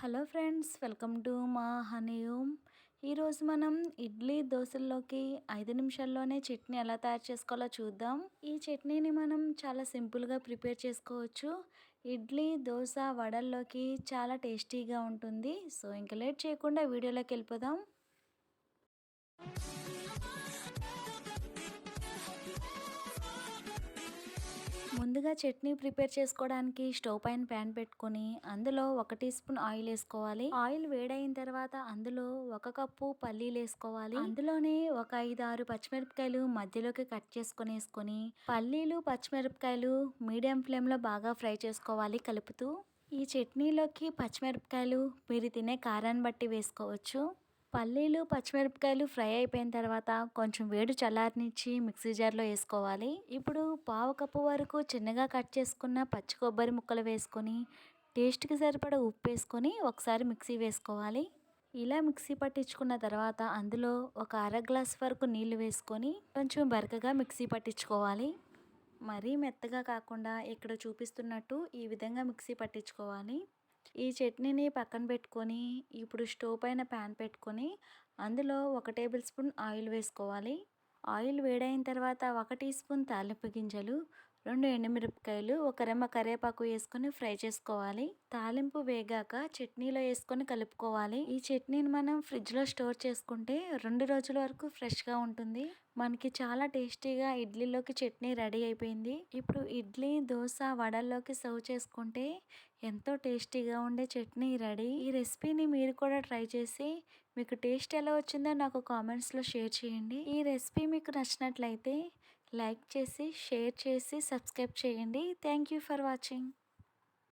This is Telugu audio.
హలో ఫ్రెండ్స్ వెల్కమ్ టు మా హనీ హోమ్ ఈరోజు మనం ఇడ్లీ దోశల్లోకి ఐదు నిమిషాల్లోనే చట్నీ ఎలా తయారు చేసుకోవాలో చూద్దాం. ఈ చట్నీని మనం చాలా సింపుల్గా ప్రిపేర్ చేసుకోవచ్చు. ఇడ్లీ దోశ వడల్లోకి చాలా టేస్టీగా ఉంటుంది. సో ఇంకా లేట్ చేయకుండా వీడియోలోకి వెళ్ళిపోదాం. ముందుగా చట్నీ ప్రిపేర్ చేసుకోవడానికి స్టవ్ పైన ప్యాన్ పెట్టుకొని అందులో ఒక టీ స్పూన్ ఆయిల్ వేసుకోవాలి. ఆయిల్ వేడైన తర్వాత అందులో ఒక కప్పు పల్లీలు వేసుకోవాలి. అందులోనే ఒక ఐదు ఆరు పచ్చిమిరపకాయలు మధ్యలోకి కట్ చేసుకొని వేసుకొని పల్లీలు పచ్చిమిరపకాయలు మీడియం ఫ్లేమ్లో బాగా ఫ్రై చేసుకోవాలి కలుపుతూ. ఈ చట్నీలోకి పచ్చిమిరపకాయలు మీరు తినే కారాన్ని బట్టి వేసుకోవచ్చు. పల్లీలు పచ్చిమిరపకాయలు ఫ్రై అయిపోయిన తర్వాత కొంచెం వేడి చల్లారనిచ్చి మిక్సీ జార్లో వేసుకోవాలి. ఇప్పుడు పావు కప్పు వరకు చిన్నగా కట్ చేసుకున్న పచ్చి కొబ్బరి ముక్కలు వేసుకొని టేస్ట్కి సరిపడా ఉప్పు వేసుకొని ఒకసారి మిక్సీ వేసుకోవాలి. ఇలా మిక్సీ పట్టించుకున్న తర్వాత అందులో ఒక అర గ్లాస్ వరకు నీళ్ళు వేసుకొని కొంచెం బరకగా మిక్సీ పట్టించుకోవాలి. మరీ మెత్తగా కాకుండా ఇక్కడ చూపిస్తున్నట్టు ఈ విధంగా మిక్సీ పట్టించుకోవాలి. ఈ చట్నీని పక్కన పెట్టుకొని ఇప్పుడు స్టవ్ పైన ప్యాన్ పెట్టుకొని అందులో ఒక టేబుల్ స్పూన్ ఆయిల్ వేసుకోవాలి. ఆయిల్ వేడైన తర్వాత ఒక టీ స్పూన్ తాలింపు గింజలు రెండు ఎండుమిరపకాయలు ఒక రెమ్మ కరివేపాకు వేసుకొని ఫ్రై చేసుకోవాలి. తాలింపు వేగాక చట్నీలో వేసుకొని కలుపుకోవాలి. ఈ చట్నీని మనం ఫ్రిడ్జ్లో స్టోర్ చేసుకుంటే రెండు రోజుల వరకు ఫ్రెష్గా ఉంటుంది. మనకి చాలా టేస్టీగా ఇడ్లీలోకి చట్నీ రెడీ అయిపోయింది. ఇప్పుడు ఇడ్లీ దోశ వడల్లోకి సర్వ్ చేసుకుంటే ఎంతో టేస్టీగా ఉండే చట్నీ రెడీ. ఈ రెసిపీని మీరు కూడా ట్రై చేసి మీకు టేస్ట్ ఎలా వచ్చిందో నాకు కామెంట్స్లో షేర్ చేయండి. ఈ రెసిపీ మీకు నచ్చినట్లయితే లైక్ చేసి షేర్ చేసి సబ్స్క్రైబ్ చేయండి. Thank you for watching.